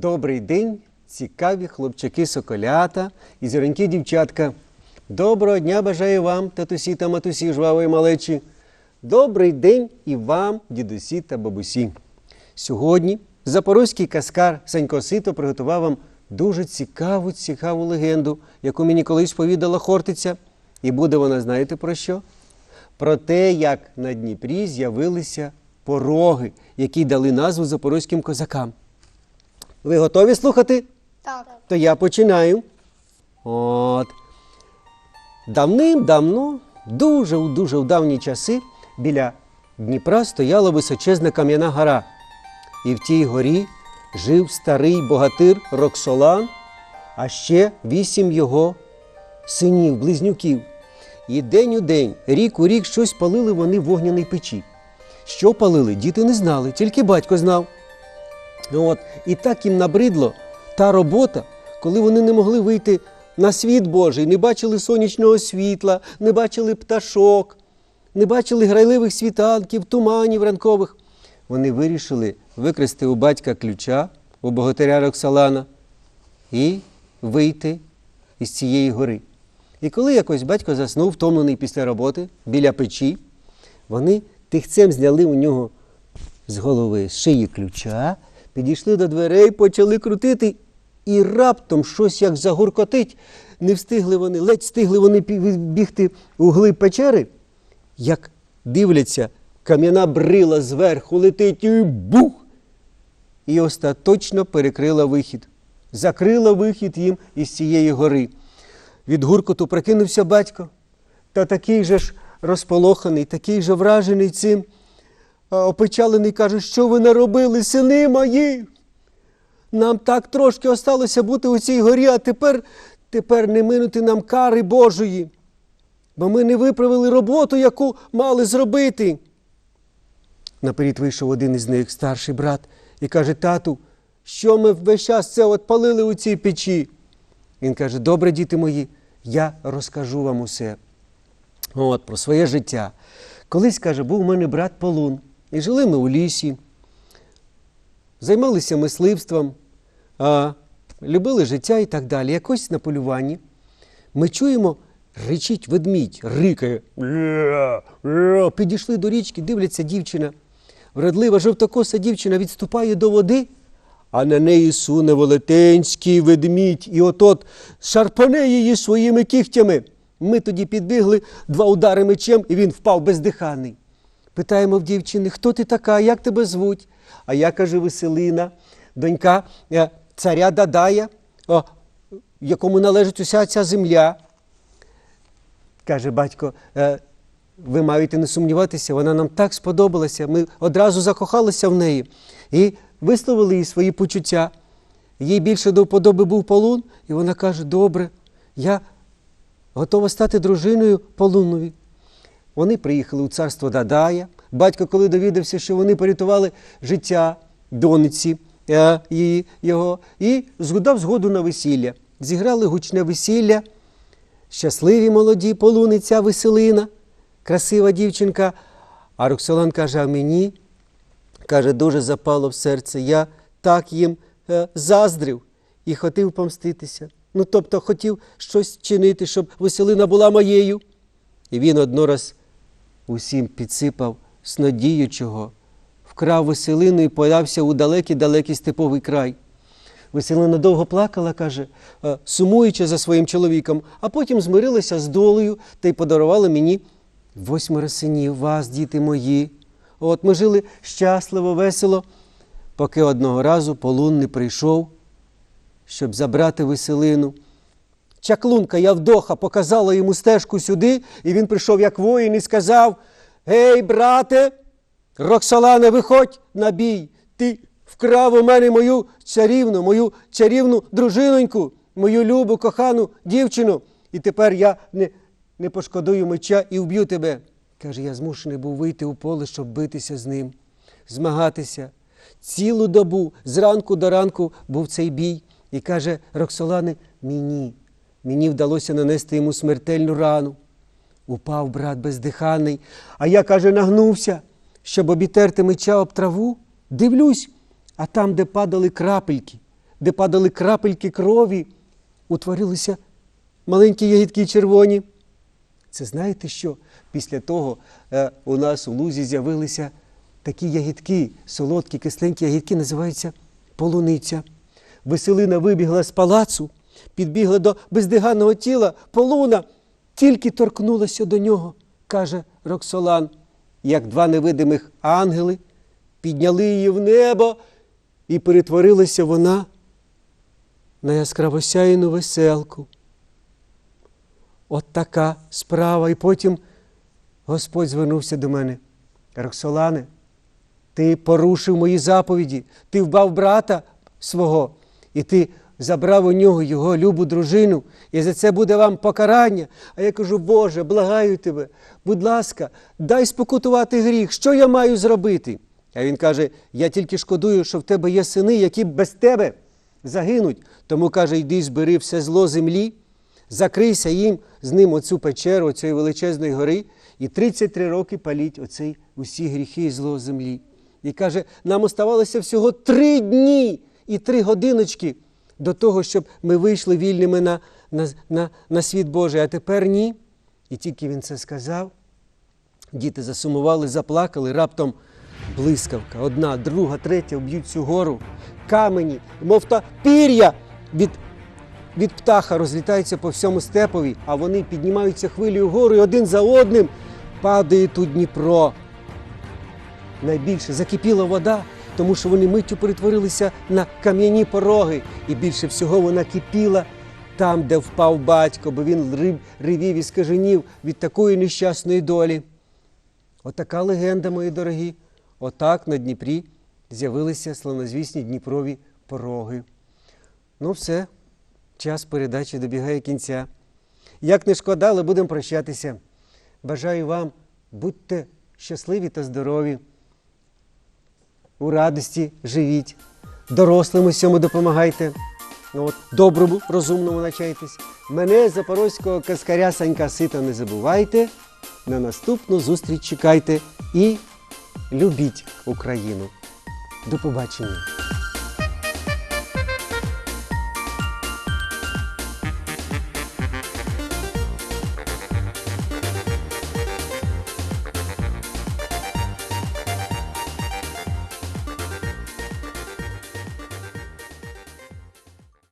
Добрий день, цікаві хлопчаки-соколята і зіронькі дівчатка. Доброго дня бажаю вам, татусі та матусі, жвавої малечі. Добрий день і вам, дідусі та бабусі. Сьогодні запорозький каскар Санько Сито приготував вам дуже цікаву, цікаву легенду, яку мені колись повідала Хортиця. І буде вона, знаєте про що? Про те, як на Дніпрі з'явилися пороги, які дали назву запорозьким козакам. Ви готові слухати? Так. То я починаю. От. Давним-давно, дуже у дуже в давні часи, біля Дніпра стояла височезна кам'яна гора. І в тій горі жив старий богатир Роксолан, а ще вісім його синів, близнюків. І день у день, рік у рік щось палили вони в вогняній печі. Що палили, діти не знали, тільки батько знав. Ну От, і так їм набридло та робота, коли вони не могли вийти на світ Божий, не бачили сонячного світла, не бачили пташок, не бачили грайливих світанків, туманів ранкових. Вони вирішили викрасти у батька ключа, у богатиря Роксалана, і вийти із цієї гори. І коли якось батько заснув, втомлений після роботи біля печі, вони тихцем зняли у нього з голови з шиї ключа, підійшли до дверей, почали крутити, і раптом щось як загуркотить. Не встигли вони, ледь встигли вони бігти у глиб печери, як дивляться, кам'яна брила зверху летить і бух! І остаточно перекрила вихід, закрила вихід їм із цієї гори. Від гуркоту прокинувся батько, та такий же ж розполоханий, такий же вражений цим, опечалений каже, що ви наробили, сини мої? Нам так трошки осталося бути у цій горі, а тепер, тепер не минути нам кари Божої. Бо ми не виправили роботу, яку мали зробити. Наперед вийшов один із них, старший брат, і каже: Тату, що ми весь час це от палили у цій печі? Він каже: Добре, діти мої, я розкажу вам усе. От, про своє життя. Колись, каже, був у мене брат Полун. І жили ми у лісі, займалися мисливством, любили життя і так далі. Якось на полюванні ми чуємо, ричить ведмідь, рикає. «Ля, ля». Підійшли до річки, дивляться дівчина. Вродлива жовтокоса дівчина відступає до води, а на неї суне велетенський ведмідь. І от-от шарпане її своїми кігтями. Ми тоді підбігли, два удари мечем, і він впав бездиханий. Питаємо в дівчини, хто ти така, як тебе звуть? А я каже Веселина, донька е, царя Дадая, якому належить уся ця земля. Каже батько, «Е, ви маєте не сумніватися, вона нам так сподобалася. Ми одразу закохалися в неї і висловили їй свої почуття. Їй більше до вподоби був полун, і вона каже: Добре, я готова стати дружиною полунові. Вони приїхали у царство Дадая. Батько, коли довідався, що вони порятували життя донеці е, її, його, і згодав згоду на весілля. Зіграли гучне весілля. Щасливі молоді полуниця веселина, красива дівчинка. А Роксолан каже: а мені каже, дуже запало в серце. Я так їм е, заздрив і хотів помститися. Ну, тобто хотів щось чинити, щоб Веселина була моєю. І він однораз усім підсипав снодіючого, вкрав Веселину і подався у далекий-далекий степовий край. Веселина довго плакала, каже, е, сумуючи за своїм чоловіком, а потім змирилася з долею та й подарувала мені восьмеро синів, вас, діти мої. От ми жили щасливо, весело, поки одного разу полун не прийшов, щоб забрати Веселину. Чаклунка Явдоха показала йому стежку сюди, і він прийшов як воїн і сказав: Гей, брате, Роксолане, виходь на бій. Ти вкрав у мене мою чарівну, мою чарівну дружиноньку, мою любу, кохану дівчину. І тепер я не, не пошкодую меча і вб'ю тебе. Каже, я змушений був вийти у поле, щоб битися з ним, змагатися. Цілу добу, зранку до ранку був цей бій. І каже Роксолане, мені, мені вдалося нанести йому смертельну рану. Упав брат бездиханий, а я, каже, нагнувся, щоб обітерти меча об траву. Дивлюсь, а там, де падали крапельки, де падали крапельки крові, утворилися маленькі ягідки червоні. Це знаєте що? Після того е, у нас у лузі з'явилися такі ягідки, солодкі, кисленькі ягідки, називаються полуниця. Веселина вибігла з палацу, підбігла до бездиганного тіла, полуна, тільки торкнулася до нього, каже Роксолан, як два невидимих ангели підняли її в небо, і перетворилася вона на яскравосяйну веселку. От така справа. І потім Господь звернувся до мене. Роксолане, ти порушив мої заповіді, ти вбав брата свого, і ти забрав у нього його любу дружину, і за це буде вам покарання. А я кажу, Боже, благаю тебе, будь ласка, дай спокутувати гріх, що я маю зробити? А він каже: Я тільки шкодую, що в тебе є сини, які без тебе загинуть. Тому каже, йди, збери все зло землі, закрийся їм з ним оцю печеру, оцієї величезної гори, і 33 роки паліть оцей усі гріхи і зло землі. І каже, нам оставалося всього три дні і три годиночки до того, щоб ми вийшли вільними на, на, на, на світ Божий. А тепер ні. І тільки він це сказав, діти засумували, заплакали, раптом блискавка, одна, друга, третя б'ють цю гору, камені, мов та пір'я від від птаха розлітаються по всьому степові, а вони піднімаються хвилею вгору і один за одним падає тут Дніпро. Найбільше закипіла вода, тому що вони миттю перетворилися на кам'яні пороги, і більше всього вона кипіла там, де впав батько, бо він ревів і скаженів від такої нещасної долі. Отака легенда, мої дорогі. Отак на Дніпрі з'явилися славнозвісні Дніпрові пороги. Ну, все, час передачі добігає кінця. Як не шкода, але будемо прощатися. Бажаю вам, будьте щасливі та здорові. У радості живіть, дорослим усьому допомагайте. Ну, от, доброму, розумному навчайтесь. Мене, запорозького каскаря Санька Сита, не забувайте. На наступну зустріч чекайте і любіть Україну. До побачення!